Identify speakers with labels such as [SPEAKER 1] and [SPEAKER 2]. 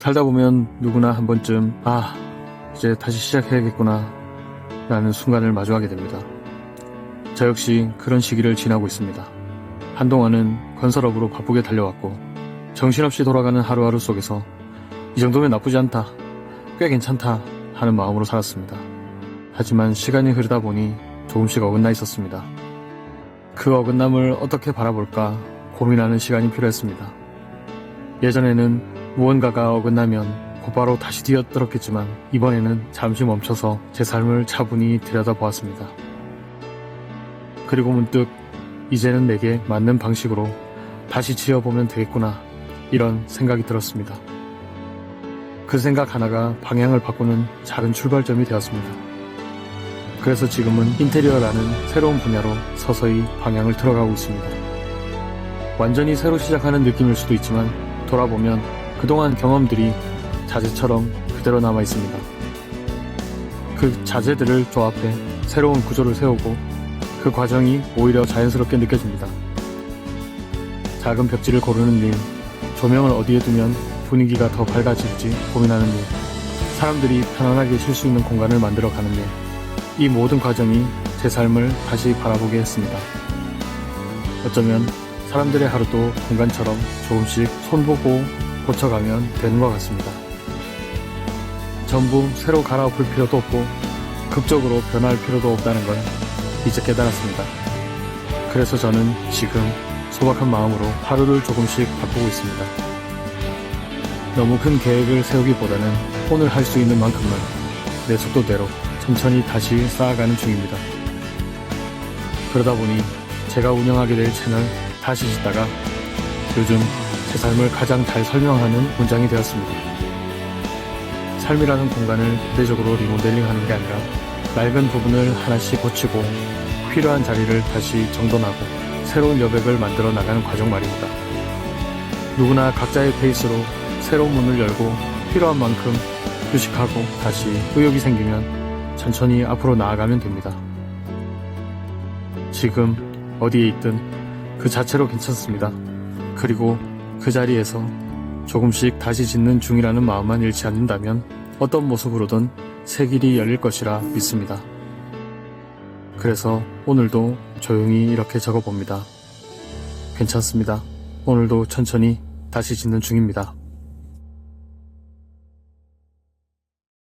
[SPEAKER 1] 살다 보면 누구나 한 번쯤 아 이제 다시 시작해야겠구나 라는 순간을 마주하게 됩니다. 저 역시 그런 시기를 지나고 있습니다. 한동안은 건설업으로 바쁘게 달려왔고 정신없이 돌아가는 하루하루 속에서 이 정도면 나쁘지 않다 꽤 괜찮다 하는 마음으로 살았습니다. 하지만 시간이 흐르다 보니 조금씩 어긋나 있었습니다. 그 어긋남을 어떻게 바라볼까 고민하는 시간이 필요했습니다. 예전에는 무언가가 어긋나면 곧바로 다시 뛰어들었겠지만 이번에는 잠시 멈춰서 제 삶을 차분히 들여다보았습니다. 그리고 문득 이제는 내게 맞는 방식으로 다시 지어보면 되겠구나 이런 생각이 들었습니다. 그 생각 하나가 방향을 바꾸는 작은 출발점이 되었습니다. 그래서 지금은 인테리어라는 새로운 분야로 서서히 방향을 틀어가고 있습니다. 완전히 새로 시작하는 느낌일 수도 있지만 돌아보면 그동안 경험들이 자재처럼 그대로 남아 있습니다. 그 자재들을 조합해 새로운 구조를 세우고 그 과정이 오히려 자연스럽게 느껴집니다. 작은 벽지를 고르는 일, 조명을 어디에 두면 분위기가 더 밝아질지 고민하는 일, 사람들이 편안하게 쉴 수 있는 공간을 만들어 가는 일, 이 모든 과정이 제 삶을 다시 바라보게 했습니다. 어쩌면 사람들의 하루도 공간처럼 조금씩 손보고 고쳐가면 되는 것 같습니다. 전부 새로 갈아엎을 필요도 없고 극적으로 변할 필요도 없다는 걸 이제 깨달았습니다. 그래서 저는 지금 소박한 마음으로 하루를 조금씩 바꾸고 있습니다. 너무 큰 계획을 세우기보다는 오늘 할 수 있는 만큼만 내 속도대로 천천히 다시 쌓아가는 중입니다. 그러다 보니 제가 운영하게 될 채널 다시 짓다가 요즘 제 삶을 가장 잘 설명하는 문장이 되었습니다. 삶이라는 공간을 대대적으로 리모델링 하는 게 아니라 낡은 부분을 하나씩 고치고 필요한 자리를 다시 정돈하고 새로운 여백을 만들어 나가는 과정 말입니다. 누구나 각자의 페이스로 새로운 문을 열고 필요한 만큼 휴식하고 다시 의욕이 생기면 천천히 앞으로 나아가면 됩니다. 지금 어디에 있든 그 자체로 괜찮습니다. 그리고 그 자리에서 조금씩 다시 짓는 중이라는 마음만 잃지 않는다면 어떤 모습으로든 새 길이 열릴 것이라 믿습니다. 그래서 오늘도 조용히 이렇게 적어봅니다. 괜찮습니다. 오늘도 천천히 다시 짓는 중입니다.